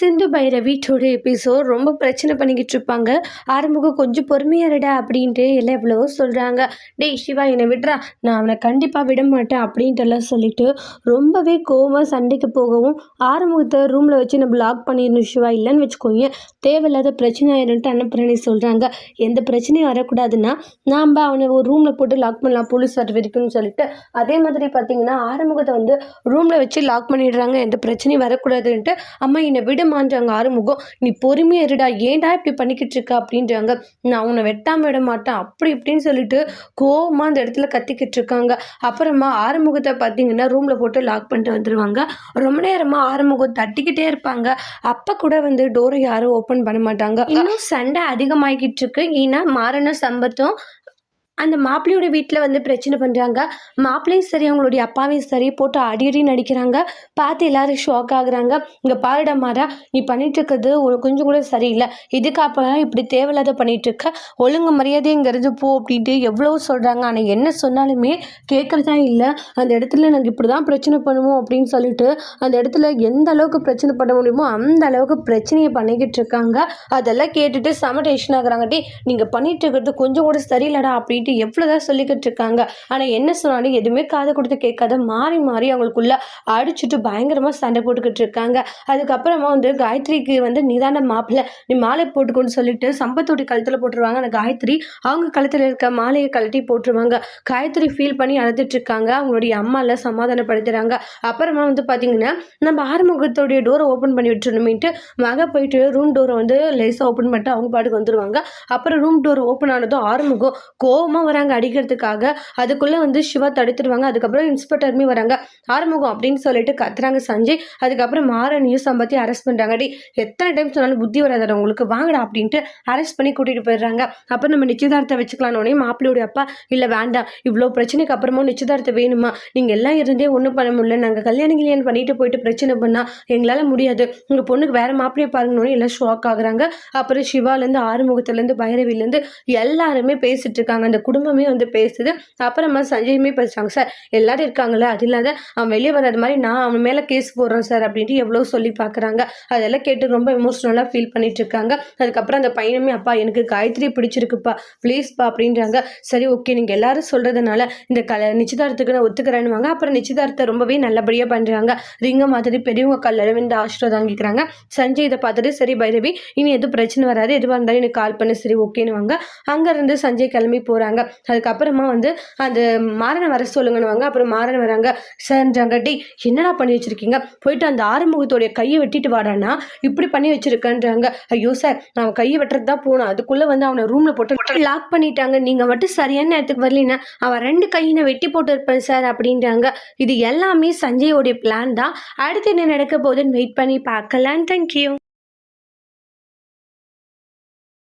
Sindhu Bhairavi today episode ரொம்ப பிரச்சனை பண்ணிக்கிட்டு இருப்பாங்க. ஆரம்பம் கொஞ்சம் பொறுமையாருடா அப்படின்ட்டு எல்லாம் எவ்வளவோ சொல்கிறாங்க டேய் சிவா என்னை விட்றா. நான் அவனை கண்டிப்பாக விட மாட்டேன் அப்படின்ட்டு எல்லாம் சொல்லிட்டு ரொம்பவே கோவமாக சண்டைக்கு போகவும் ஆரம்பத்தை ரூமில் வச்சு நம்ம லாக் பண்ணிடணும் சிவா? இல்லைன்னு வச்சுக்கோங்க. தேவையில்லாத பிரச்சனை ஆயிடும்ட்டு அன்னப்பிரணி சொல்கிறாங்க எந்த பிரச்சனையும் வரக்கூடாதுன்னா நாம் அவனை ஒரு ரூமில் போட்டு லாக் பண்ணலாம் போலீஸ் சர்டிஃபிகேட்னு சொல்லிட்டு. அதே மாதிரி பார்த்தீங்கன்னா ஆரம்பத்தை வந்து ரூமில் வச்சு லாக் பண்ணிடுறாங்க. எந்த பிரச்சனையும் வரக்கூடாதுன்ட்டு அம்மா என்னை விட விடமான்றாங்க ஆறுமுகம் நீ பொறுமையாக இருடா. ஏன்டா இப்படி பண்ணிக்கிட்டு இருக்க? அப்படின்றாங்க. நான் உன்னை வெட்டாமல் விட மாட்டேன். அப்படி இப்படின்னு சொல்லிட்டு கோவமாக அந்த இடத்துல கத்திக்கிட்டு இருக்காங்க. அப்புறமா ஆறுமுகத்தை பார்த்தீங்கன்னா ரூமில் போட்டு லாக் பண்ணிட்டு வந்துடுவாங்க ரொம்ப நேரமாக ஆறுமுகம் தட்டிக்கிட்டே இருப்பாங்க. அப்போ கூட வந்து டோரை யாரும் ஓப்பன் பண்ண மாட்டாங்க. இன்னும் சண்டை அதிகமாகிக்கிட்டு இருக்கு. ஏன்னா மாறன சம்பத்தும் அந்த மாப்பிள்ளையோட வீட்டில் வந்து பிரச்சனை பண்ணுறாங்க மாப்பிள்ளையும் சரி அவங்களுடைய அப்பாவையும் சரி போட்டு அடி அடி நடிக்கிறாங்க. பார்த்து எல்லாரும் ஷாக் ஆகுறாங்க. இங்கே பாருடா மாறா நீ பண்ணிட்டு இருக்கிறது ஒரு கொஞ்சம் கூட சரியில்லை. இதுக்கு இப்படி தேவையில்லாத பண்ணிட்டு இருக்க ஒழுங்கு மரியாதைங்கிறது போ அப்படின்ட்டு எவ்வளோ சொல்கிறாங்க ஆனால் என்ன சொன்னாலுமே கேட்குறதா இல்லை. அந்த இடத்துல நாங்கள் இப்படி தான் பிரச்சனை பண்ணுவோம் அப்படின்னு சொல்லிட்டு அந்த இடத்துல எந்த அளவுக்கு பிரச்சனை பண்ண முடியுமோ அந்த அளவுக்கு பிரச்சனையை பண்ணிக்கிட்டு இருக்காங்க. அதெல்லாம் கேட்டுட்டு செம டென்ஷன் ஆகுறாங்க. டே நீங்கள் பண்ணிட்டு இருக்கிறது கொஞ்சம் கூட சரியில்லடா அப்படின்ட்டு எவ்வளோதான் சொல்லிக்கிட்டு இருக்காங்க. ஆனால் என்ன சொன்னாலும் எதுவுமே காது கொடுத்து கேட்காத மாறி மாறி அவங்களுக்குள்ள அடிச்சுட்டு பயங்கரமாக சண்டை போட்டுக்கிட்டு இருக்காங்க. அதுக்கப்புறமா வந்து காயத்ரிக்கு வந்து நிதான மாப்பிள்ள நீ மாலை போட்டுக்கொண்டு சொல்லிட்டு சம்பத்தோடைய கழுத்தில் போட்டுருவாங்க. அந்த காயத்ரி அவங்க கழுத்தில் இருக்க மாலையை கழட்டி போட்டுருவாங்க. காயத்ரி ஃபீல் பண்ணி அழுதுட்டு இருக்காங்க. அவங்களுடைய அம்மாவில் சமாதானப்படுத்துகிறாங்க அப்புறமா வந்து பார்த்தீங்கன்னா நம்ம ஆறுமுகத்தோடைய டோரை ஓப்பன் பண்ணி விட்டுருணுமேட்டு மக போயிட்டு ரூம் டோரை வந்து லேசாக ஓப்பன் பண்ணிட்டு அவங்க பாட்டுக்கு வந்துருவாங்க. அப்புறம் ரூம் டோர் ஓப்பன் ஆனதும் ஆறுமுகம் கோவமாக வராங்க அடிக்கிறதுக்காக. அதுக்குள்ளே வந்து சிவா தடுத்துருவாங்க. அதுக்கப்புறம் இன்ஸ்பெக்டருமே வராங்க. ஆறுமுகம் அப்படின்னு சொல்லிட்டு கத்துறாங்க சஞ்சய். அதுக்கப்புறம் மாறனியும் சம்பத்தி அரெஸ்ட் பண்ணுறாங்க டி எத்தனை டைம் சொன்னாலும் புத்தி வராதடா உங்களுக்கு. வாங்கடா அப்படின்ட்டு அரெஸ்ட் பண்ணி கூட்டிகிட்டு போயிடுறாங்க. அப்புறம் நம்ம நிச்சயதார்த்தம் வச்சுக்கலான்னு மாப்பிள்ளையுடைய அப்பா இல்லை வேண்டாம். இவ்வளோ பிரச்சனைக்கு அப்புறமா நிச்சயதார்த்தம் வேணுமா? நீங்கள் எல்லாம் இருந்தே ஒன்றும் பண்ண முடியல. நாங்கள் கல்யாணம் கல்யாணம் பண்ணிட்டு போயிட்டு பிரச்சனை பண்ணால் எங்களால் முடியாது. உங்கள் பொண்ணுக்கு வேறு மாப்பிள்ளையை பாருங்கன்னு எல்லாம் ஷாக் ஆகுறாங்க. அப்புறம் சிவாலேருந்து ஆறுமுகத்துலேருந்து பைரவிலேருந்து எல்லாருமே பேசிட்டு இருக்காங்க. அந்த குடும்பமே வந்து பேசுது. அப்புறமா சஞ்சயுமே பேசுகிறாங்க சார் எல்லாரும் இருக்காங்களே அது இல்லாத அவன் வெளியே வராத மாதிரி நான் அவன் மேலே கேஸ் போடுறேன் சார் அப்படின்ட்டு எவ்வளோ சொல்லி பார்க்குறாங்க அதெல்லாம் கேட்டு ரொம்ப எமோஷ்னலாக ஃபீல் பண்ணிட்டு இருக்காங்க. அதுக்கப்புறம் அந்த பையனுமே அப்பா எனக்கு காயத்ரி பிடிச்சிருக்குப்பா ப்ளீஸ்ப்பா அப்படின்றாங்க. சரி ஓகே நீங்கள் எல்லாரும் சொல்கிறதுனால இந்த கல நிச்சயதார்த்தத்துக்கு நான் ஒத்துக்கிறேன்னுவாங்க. அப்புறம் நிச்சயதார்த்தம் ரொம்பவே நல்லபடியாக பண்ணுறாங்க ரிங்க மாதிரி பெரியவங்க கல்லளவு இந்த ஆசிரியர் வாங்கிக்கிறாங்க. சஞ்சய் இதை பார்த்துட்டு சரி பைரவி இனி எதுவும் பிரச்சனை வராது. எதுவாக இருந்தாலும் எனக்கு கால் பண்ணி. சரி ஓகேன்னு வாங்க அங்கேருந்து சஞ்சய் கிளம்பி போகிறாங்க அதுக்கப்புறமா வந்து அந்த மாறனை வர சொல்லுங்கன்னுவாங்க. அப்புறம் மாறன் வராங்க. சார்ன்றாங்க டி என்னடா பண்ணி வச்சிருக்கீங்க? போயிட்டு அந்த ஆறுமுகத்தோடைய கையை வெட்டிட்டு வாடானா இப்படி பண்ணி வச்சிருக்கன்றாங்க. ஐயோ சார் நான் கையை வெட்டுறது தான் போனோம். அதுக்குள்ளே வந்து அவனை ரூமில் போட்டு லாக் பண்ணிட்டாங்க. நீங்கள் மட்டும் சரியான நேரத்துக்கு வரலீன்னா அவன் ரெண்டு கையினை வெட்டி போட்டு இருப்பேன் சார் அப்படின்றாங்க. இது எல்லாமே சஞ்சயோடைய பிளான் தான். அடுத்து என்ன நடக்க போகுதுன்னு வெயிட் பண்ணி பார்க்கலாம் தேங்க்யூ